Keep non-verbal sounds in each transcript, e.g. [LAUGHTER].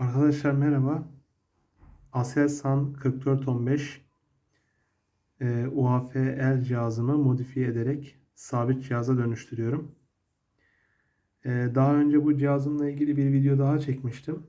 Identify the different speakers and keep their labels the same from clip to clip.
Speaker 1: Arkadaşlar merhaba. Aselsan 4415 e, UHF-L cihazımı modifiye ederek sabit cihaza dönüştürüyorum. E, daha önce bu cihazımla ilgili bir video daha çekmiştim.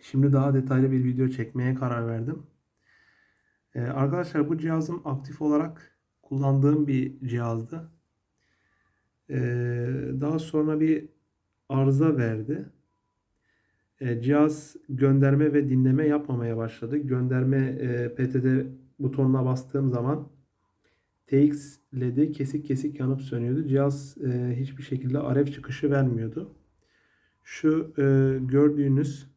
Speaker 1: Şimdi daha detaylı bir video çekmeye karar verdim. E, arkadaşlar bu cihazım aktif olarak kullandığım bir cihazdı. E, daha sonra bir arıza verdi. E, cihaz gönderme ve dinleme yapmamaya başladı. Gönderme e, PTT butonuna bastığım zaman TX LED'i kesik kesik yanıp sönüyordu. Cihaz e, hiçbir şekilde RF çıkışı vermiyordu. Şu e, gördüğünüz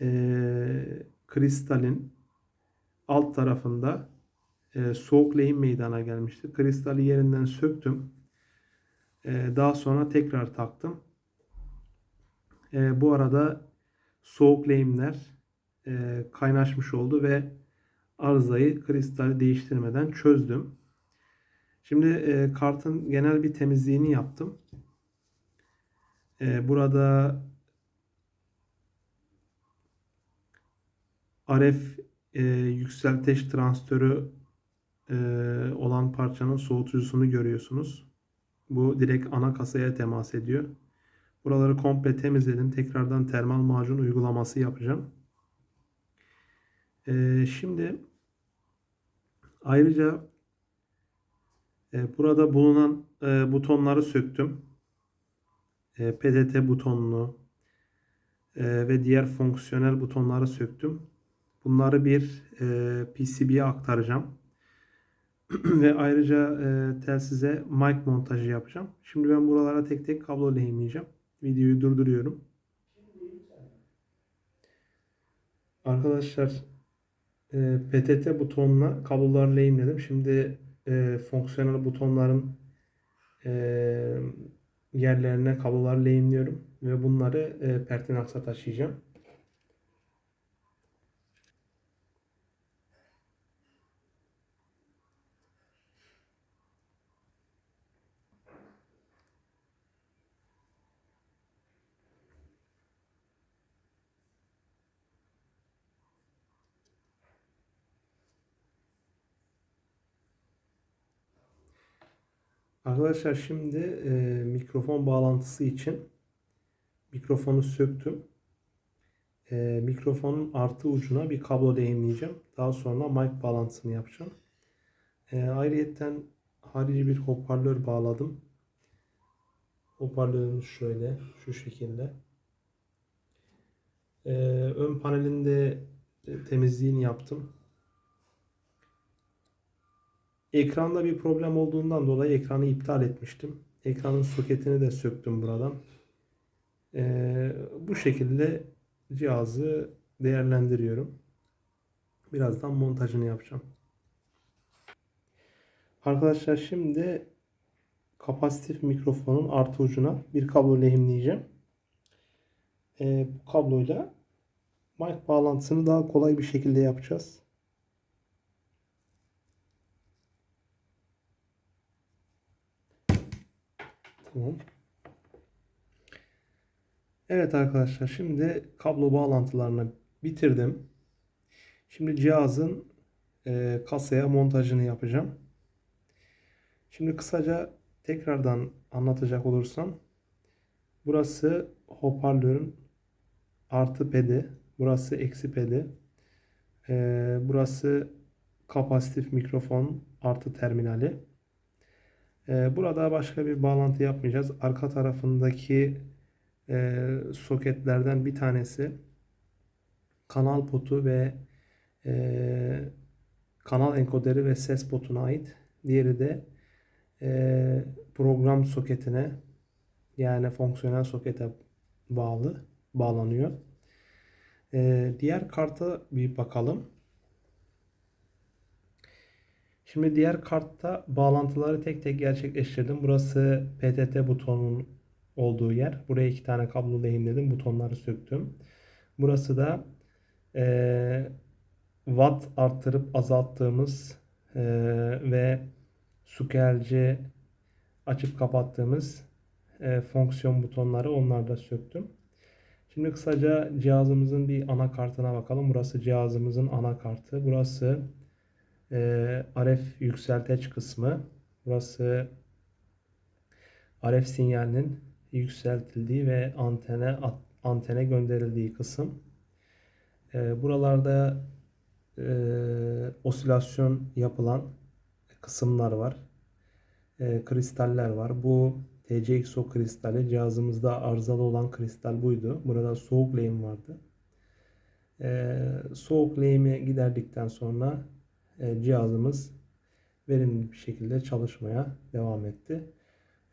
Speaker 1: e, kristalin alt tarafında e, soğuk lehim meydana gelmişti. Kristali yerinden söktüm. E, daha sonra tekrar taktım. E, bu arada soğuk lehimler e, kaynaşmış oldu ve arızayı kristali değiştirmeden çözdüm. Şimdi e, kartın genel bir temizliğini yaptım. E, burada RF e, yükselteç transistörü e, olan parçanın soğutucusunu görüyorsunuz. Bu direkt ana kasaya temas ediyor. Buraları komple temizledim. Tekrardan termal macun uygulaması yapacağım. Ee, şimdi ayrıca e, burada bulunan e, butonları söktüm. E, PDT butonunu e, ve diğer fonksiyonel butonları söktüm. Bunları bir e, PCB'ye aktaracağım. [CLEARS THROAT] ve ayrıca e, telsize mic montajı yapacağım. Şimdi ben buralara tek tek kablo lehimleyeceğim. Videoyu durduruyorum. Arkadaşlar e, PTT butonuna kabloları lehimledim. Şimdi e, fonksiyonel butonların e, yerlerine kabloları lehimliyorum ve bunları e, pertinaksa taşıyacağım. Arkadaşlar şimdi e, mikrofon bağlantısı için mikrofonu söktüm. E, mikrofonun artı ucuna bir kablo lehimleyeceğim. Daha sonra mic bağlantısını yapacağım. E, ayrıyetten harici bir hoparlör bağladım. Hoparlörümüz şöyle şu şekilde. E, ön panelinde temizliğini yaptım. Ekranda bir problem olduğundan dolayı ekranı iptal etmiştim. Ekranın soketini de söktüm buradan. Ee, bu şekilde cihazı değerlendiriyorum. Birazdan montajını yapacağım. Arkadaşlar şimdi kapasitif mikrofonun artı ucuna bir kablo lehimleyeceğim. Ee, bu kabloyla mic bağlantısını daha kolay bir şekilde yapacağız. Tamam. Evet arkadaşlar şimdi kablo bağlantılarını bitirdim. Şimdi cihazın e, kasaya montajını yapacağım. Şimdi kısaca tekrardan anlatacak olursam burası hoparlörün artı pedi, burası eksi pedi, e, burası kapasitif mikrofon artı terminali. Ee, burada başka bir bağlantı yapmayacağız. Arka tarafındaki e, soketlerden bir tanesi kanal potu ve e, kanal enkoderi ve ses potuna ait. Diğeri de e, program soketine yani fonksiyonel sokete bağlı bağlanıyor. Diğer karta bir bakalım. Şimdi diğer kartta bağlantıları tek tek gerçekleştirdim. Burası PTT butonun olduğu yer. Buraya iki tane kablo lehimledim. Butonları söktüm. Burası da e, watt arttırıp azalttığımız e, ve sukelci açıp kapattığımız e, fonksiyon butonları onları da söktüm. Şimdi kısaca cihazımızın bir anakartına bakalım. Burası cihazımızın anakartı. Burası e, RF yükselteç kısmı. Burası RF sinyalinin yükseltildiği ve antene antene gönderildiği kısım. E, buralarda e, osilasyon yapılan kısımlar var. E, kristaller var. Bu TCXO kristali cihazımızda arızalı olan kristal buydu. Burada soğuk lehim vardı. E, soğuk lehimi giderdikten sonra cihazımız verimli bir şekilde çalışmaya devam etti.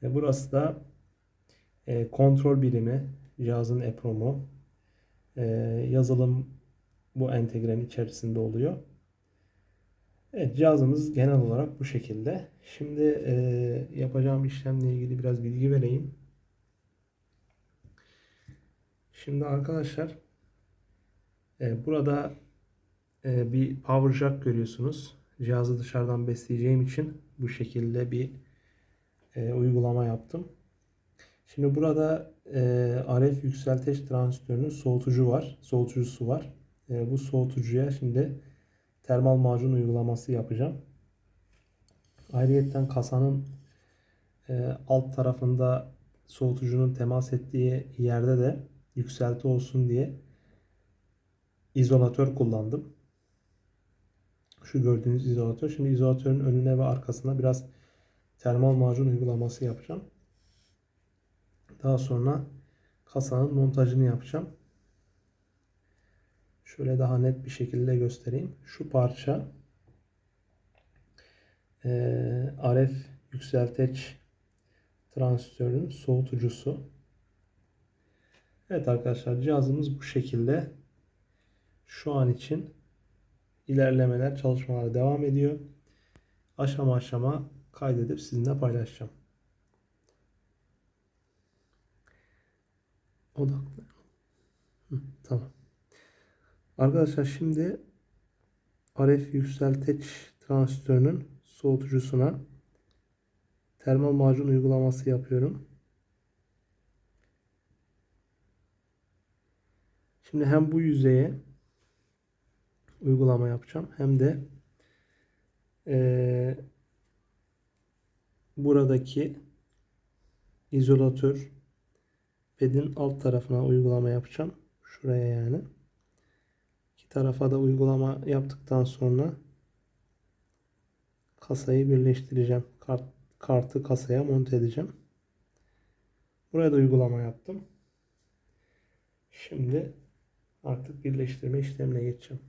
Speaker 1: E, burası da e, kontrol birimi cihazın EPROM'u. E, yazılım bu entegrenin içerisinde oluyor. Evet cihazımız genel olarak bu şekilde. Şimdi e, yapacağım işlemle ilgili biraz bilgi vereyim. Şimdi arkadaşlar e, burada e, bir power jack görüyorsunuz. Cihazı dışarıdan besleyeceğim için bu şekilde bir e, uygulama yaptım. Şimdi burada e, RF yükselteç transistörünün soğutucu var. Soğutucusu var. E, bu soğutucuya şimdi termal macun uygulaması yapacağım. Ayrıyeten kasanın alt tarafında soğutucunun temas ettiği yerde de yükselti olsun diye izolatör kullandım. Şu gördüğünüz izolatör. Şimdi izolatörün önüne ve arkasına biraz termal macun uygulaması yapacağım. Daha sonra kasanın montajını yapacağım. Şöyle daha net bir şekilde göstereyim. Şu parça e, RF yükselteç transistörün soğutucusu. Evet arkadaşlar cihazımız bu şekilde. Şu an için ilerlemeler, çalışmalar devam ediyor. Aşama aşama kaydedip sizinle paylaşacağım. Odaklı. Tamam. Arkadaşlar şimdi RF yükselteç transistörünün soğutucusuna termal macun uygulaması yapıyorum. Şimdi hem bu yüzeye uygulama yapacağım hem de e, buradaki izolatör pedin alt tarafına uygulama yapacağım. Şuraya yani tarafa da uygulama yaptıktan sonra kasayı birleştireceğim. Kart, kartı kasaya monte edeceğim. Buraya da uygulama yaptım. Şimdi artık birleştirme işlemine geçeceğim.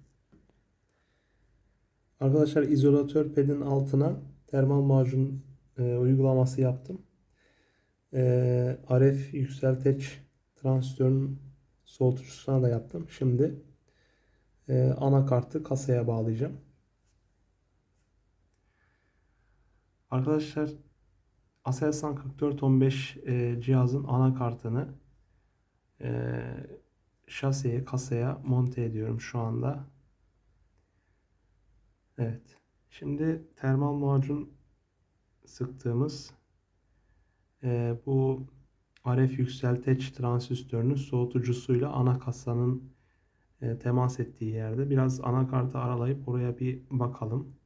Speaker 1: Arkadaşlar izolatör pedin altına termal macun e, uygulaması yaptım. E, RF yükselteç transistörün soğutucusuna da yaptım. Şimdi e, anakartı kasaya bağlayacağım. Arkadaşlar Aselsan 4415 e, cihazın anakartını e, şasiye kasaya monte ediyorum şu anda. Evet. Şimdi termal macun sıktığımız e, bu RF yükselteç transistörünün soğutucusuyla ana kasanın e, temas ettiği yerde biraz anakartı aralayıp oraya bir bakalım.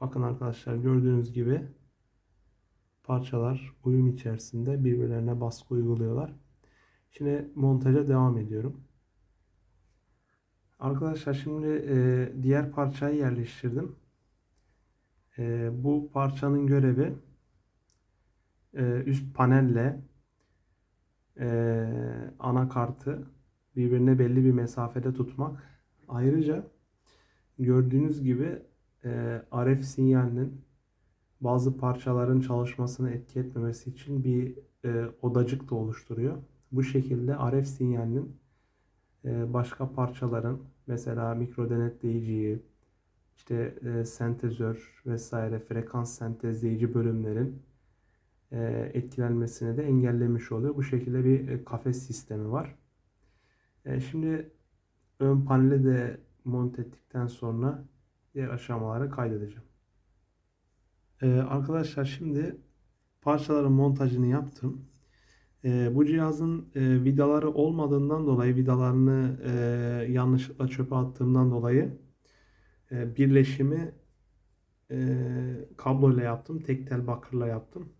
Speaker 1: Bakın arkadaşlar gördüğünüz gibi parçalar uyum içerisinde birbirlerine baskı uyguluyorlar. Şimdi montaja devam ediyorum. Arkadaşlar şimdi e, diğer parçayı yerleştirdim. E, bu parçanın görevi e, üst panelle e, anakartı birbirine belli bir mesafede tutmak. Ayrıca gördüğünüz gibi e, RF sinyalinin bazı parçaların çalışmasını etki etmemesi için bir e, odacık da oluşturuyor. Bu şekilde RF sinyalinin başka parçaların mesela mikro denetleyiciyi, işte e, sentezör vesaire frekans sentezleyici bölümlerin e, etkilenmesini de engellemiş oluyor. Bu şekilde bir e, kafes sistemi var. Şimdi ön paneli de monte ettikten sonra diğer aşamaları kaydedeceğim. Arkadaşlar şimdi parçaların montajını yaptım. E, bu cihazın e, vidaları olmadığından dolayı vidalarını e, yanlışlıkla çöpe attığımdan dolayı e, birleşimi e, kabloyla yaptım. Tek tel bakırla yaptım.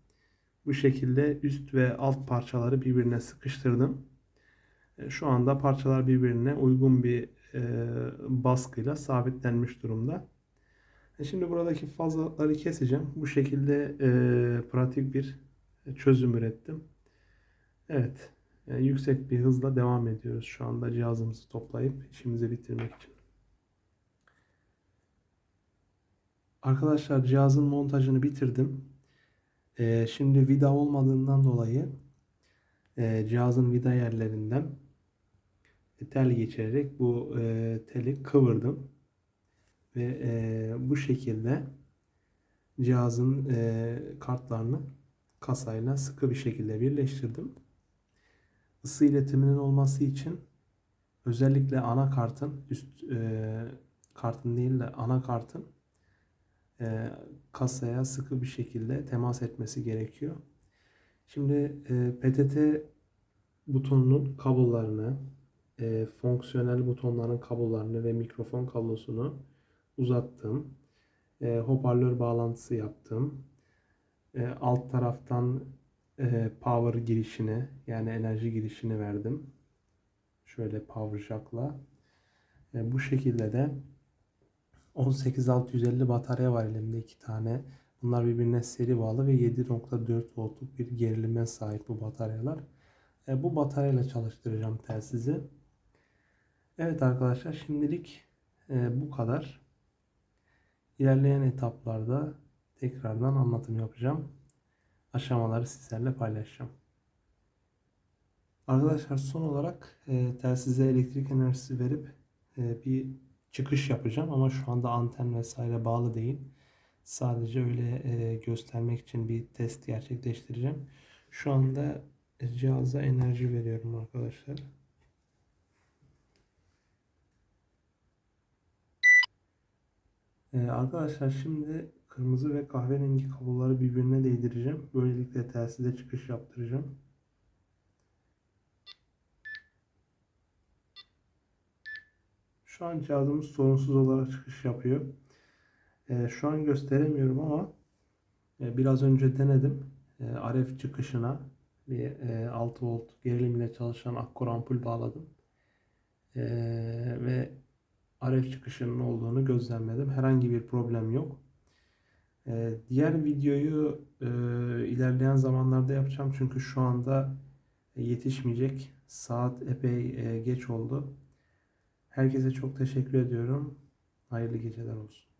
Speaker 1: Bu şekilde üst ve alt parçaları birbirine sıkıştırdım. E, Şu anda parçalar birbirine uygun bir e, baskıyla sabitlenmiş durumda. E, Şimdi buradaki fazlalıkları keseceğim. Bu şekilde e, pratik bir çözüm ürettim. Evet, e, yüksek bir hızla devam ediyoruz şu anda cihazımızı toplayıp işimizi bitirmek için. Arkadaşlar cihazın montajını bitirdim. E, şimdi vida olmadığından dolayı e, cihazın vida yerlerinden tel geçirerek bu e, teli kıvırdım ve e, bu şekilde cihazın e, kartlarını kasayla sıkı bir şekilde birleştirdim. Isı iletiminin olması için özellikle anakartın üst e, kartın değil de anakartın e, kasaya sıkı bir şekilde temas etmesi gerekiyor. Şimdi e, PTT butonunun kablolarını, e, fonksiyonel butonların kablolarını ve mikrofon kablosunu uzattım. E, hoparlör bağlantısı yaptım. E, alt taraftan power girişini yani enerji girişini verdim. Şöyle power jack'la. E, bu şekilde de 18650 batarya var elimde iki tane. Bunlar birbirine seri bağlı ve 7.4 voltluk bir gerilime sahip bu bataryalar. E, bu bataryayla çalıştıracağım telsizi. Evet arkadaşlar şimdilik e, bu kadar. İlerleyen etaplarda tekrardan anlatım yapacağım. Aşamaları sizlerle paylaşacağım. Arkadaşlar son olarak e, telsize elektrik enerjisi verip e, bir çıkış yapacağım ama şu anda anten vesaire bağlı değil. Sadece öyle e, göstermek için bir test gerçekleştireceğim. Şu anda cihaza enerji veriyorum arkadaşlar. Ee, arkadaşlar şimdi kırmızı ve kahverengi kabloları birbirine değdireceğim. Böylelikle telsize çıkış yaptıracağım. Şu an cihazımız sorunsuz olarak çıkış yapıyor. Ee, şu an gösteremiyorum ama e, biraz önce denedim. E, RF çıkışına bir e, 6 volt gerilimle çalışan akkor ampul bağladım. E, ve RF çıkışının olduğunu gözlemledim. Herhangi bir problem yok. Ee, diğer videoyu e, ilerleyen zamanlarda yapacağım çünkü şu anda yetişmeyecek. Saat epey e, geç oldu. Herkese çok teşekkür ediyorum. Hayırlı geceler olsun.